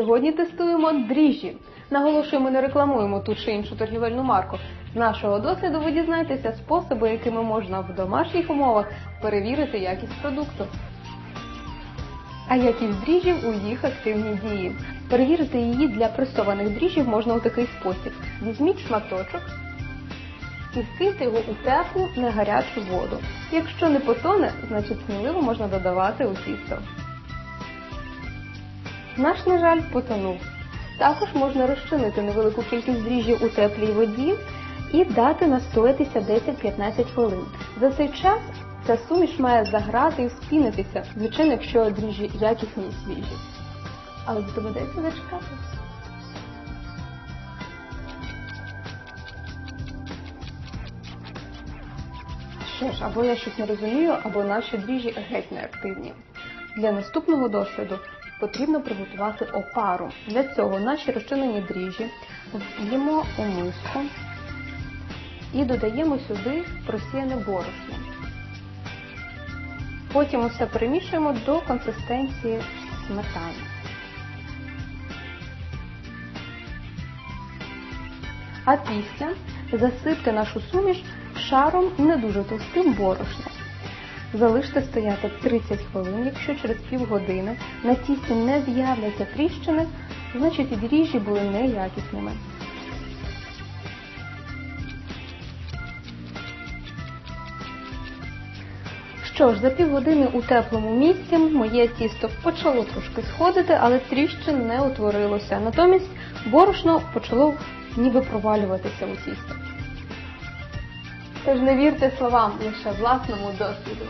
Сьогодні тестуємо дріжджі. Наголошуємо, не рекламуємо ту чи іншу торгівельну марку. З нашого досвіду ви дізнаєтеся способи, якими можна в домашніх умовах перевірити якість продукту. А якість дріжджів у їх активній дії. Перевірити її для пресованих дріжджів можна у такий спосіб: візьміть шматочок і вкиньте його у теплу, не гарячу воду. Якщо не потоне, значить сміливо можна додавати у тісто. Наш, на жаль, потонув. Також можна розчинити невелику кількість дріжджів у теплій воді і дати настоятися 10-15 хвилин. За цей час ця суміш має заграти і вспінитися, звичайно, якщо дріжджі якісні і свіжі. Але доведеться зачекати. Що ж, або я щось не розумію, або наші дріжджі геть неактивні. Для наступного досвіду потрібно приготувати опару. Для цього наші розчинені дріжджі влємо у миску і додаємо сюди просіяне борошно. Потім усе перемішуємо до консистенції сметани. А після засипте нашу суміш шаром не дуже товстим борошном. Залиште стояти 30 хвилин, якщо через півгодини на тісті не з'являться тріщини, значить дріжджі були неякісними. Що ж, за півгодини у теплому місці моє тісто почало трошки сходити, але тріщин не утворилося. Натомість борошно почало ніби провалюватися у тісто. Тож не вірте словам лише власному досвіду.